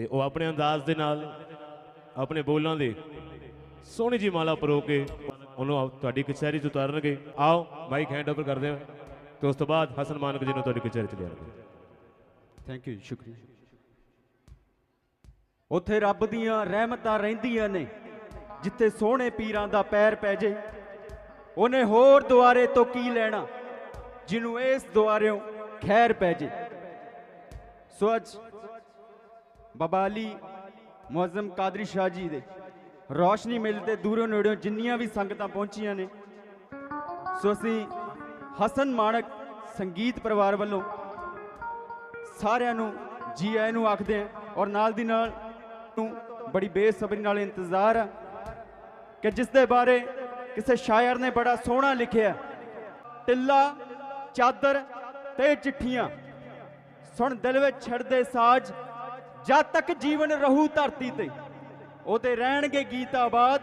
ਤੇ ਉਹ ਆਪਣੇ ਅੰਦਾਜ਼ ਦੇ ਨਾਲ, ਆਪਣੇ ਬੋਲਾਂ ਦੇ ਸੋਹਣੀ ਜੀ ਮਾਲਾ ਪਰੋ ਕੇ ਉਹਨੂੰ ਤੁਹਾਡੀ ਕਚਹਿਰੀ 'ਚ ਉਤਾਰਨਗੇ। ਆਓ ਮਾਈਕ ਹੈਂਡ ਓਵਰ ਕਰਦੇ ਹਾਂ। ਤੇ ਉਸ ਤੋਂ ਬਾਅਦ ਹਸਨ ਮਾਨਕ ਜੀ ਨੂੰ ਤੁਹਾਡੀ ਕਚਹਿਰੀ 'ਚ ਲਿਆਣਗੇ ਥੈਂਕ ਯੂ ਸ਼ੁਕਰੀਆ। ਉੱਥੇ ਰੱਬ ਦੀਆਂ ਰਹਿਮਤਾਂ ਰਹਿੰਦੀਆਂ ਨੇ, ਜਿੱਥੇ ਸੋਹਣੇ ਪੀਰਾਂ ਦਾ ਪੈਰ ਪੈ ਜੇ। ਉਹਨੇ ਹੋਰ ਦੁਆਰੇ ਤੋਂ ਕੀ ਲੈਣਾ, ਜਿਹਨੂੰ ਇਸ ਦੁਆਰਿਓਂ ਖੈਰ ਪੈ ਜੇ। ਸੋ ਅੱਜ ਬਾਬਾ ਅਲੀ, ਮੁਅੱਜ਼ਮ ਕਾਦਰੀ ਸ਼ਾਹ ਜੀ ਦੇ। ਰੋਸ਼ਨੀ ਮਿਲ ਤੇ ਦੂਰੋਂ ਨੇੜਿਓਂ ਜਿੰਨੀਆਂ ਵੀ ਸੰਗਤਾਂ ਪਹੁੰਚੀਆਂ ਨੇ, ਸੋ ਅਸੀਂ ਹਸਨ ਮਾਨਕ ਸੰਗੀਤ ਪਰਿਵਾਰ ਵੱਲੋਂ ਸਾਰਿਆਂ ਨੂੰ ਜੀ ਆਇਆਂ ਨੂੰ ਆਖਦੇ ਹਾਂ ਔਰ ਨਾਲ ਦੀ ਨਾਲ ਨੂੰ ਬੜੀ ਬੇਸਬਰੀ ਨਾਲ ਇੰਤਜ਼ਾਰ ਆ ਕਿ ਜਿਸ ਦੇ ਬਾਰੇ ਕਿਸੇ ਸ਼ਾਇਰ ਨੇ ਬੜਾ ਸੋਹਣਾ ਲਿਖਿਆ ਟਿੱਲਾ ਚਾਦਰ ਤੇ ਚਿੱਠੀਆਂ। ਸੁਣ ਦਿਲ ਵਿੱਚ ਛੜਦੇ ਸਾਜ ਜਦ ਤੱਕ ਜੀਵਨ ਰਹੂ ਧਰਤੀ ਤੇ, ਉਹਦੇ ਰਹਿਣਗੇ ਗੀਤ ਆਬਾਦ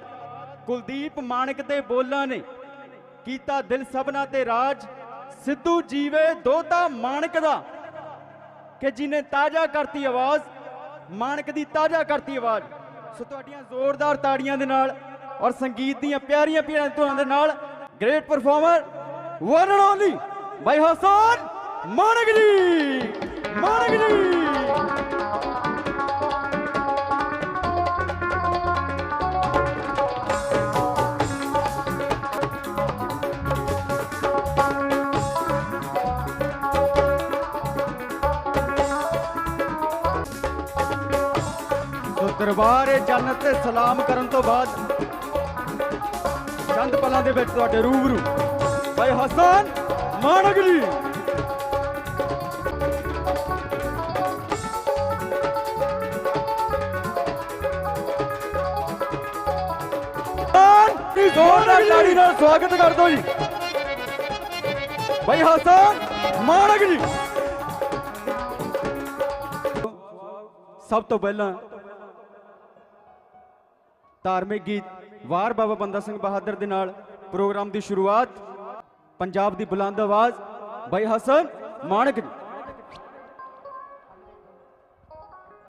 ਕੁਲਦੀਪ ਮਾਨਕ ਦੇ ਬੋਲਾਂ ਨੇ ਕੀਤਾ ਦਿਲ ਸਭਨਾ ਤੇ ਰਾਜ। ਸਿੱਧੂ ਜੀਵੇ ਦੋਤਾ ਮਾਨਕ ਦਾ, ਕਿ ਜਿਨੇ ਤਾਜ਼ਾ ਕਰਤੀ ਆਵਾਜ਼ ਮਾਨਕ ਦੀ ਤਾਜ਼ਾ ਕਰਤੀ ਆਵਾਜ਼। ਸੋ ਤੁਹਾਡੀਆਂ ਜ਼ੋਰਦਾਰ ਤਾੜੀਆਂ ਦੇ ਨਾਲ ਔਰ ਸੰਗੀਤ ਦੀਆਂ ਪਿਆਰੀਆਂ ਪਿਆਰੀਆਂ ਧੁਨਾਂ ਦੇ ਨਾਲ great performer one and only by Hasan Manak ji Manak ji. ਦਰਬਾਰ ਜੰਨਤ ਤੇ ਸਲਾਮ ਕਰਨ ਤੋਂ ਬਾਅਦ ਚੰਦ ਪਲਾਂ ਦੇ ਵਿੱਚ ਤੁਹਾਡੇ ਰੂਬਰੂ। ਭਾਈ ਹਸਨ ਮਾਨਕ ਜੀ। ਦੀ ਜ਼ੋਰਦਾਰ ਤਾੜੀ ਨਾਲ ਸਵਾਗਤ ਕਰ ਦਿਓ ਜੀ। ਭਾਈ ਹਸਨ ਮਾਨਕ ਜੀ। ਸਭ ਤੋਂ ਪਹਿਲਾਂ ਧਾਰਮਿਕ ਗੀਤ ਵਾਰ ਬਾਬਾ ਬੰਦਾ ਸਿੰਘ ਬਹਾਦਰ ਦੇ ਨਾਲ ਪ੍ਰੋਗਰਾਮ ਦੀ ਸ਼ੁਰੂਆਤ, ਪੰਜਾਬ ਦੀ ਬੁਲੰਦ ਆਵਾਜ਼, ਬਾਈ ਹਸਨ ਮਾਨਕ ਜੀ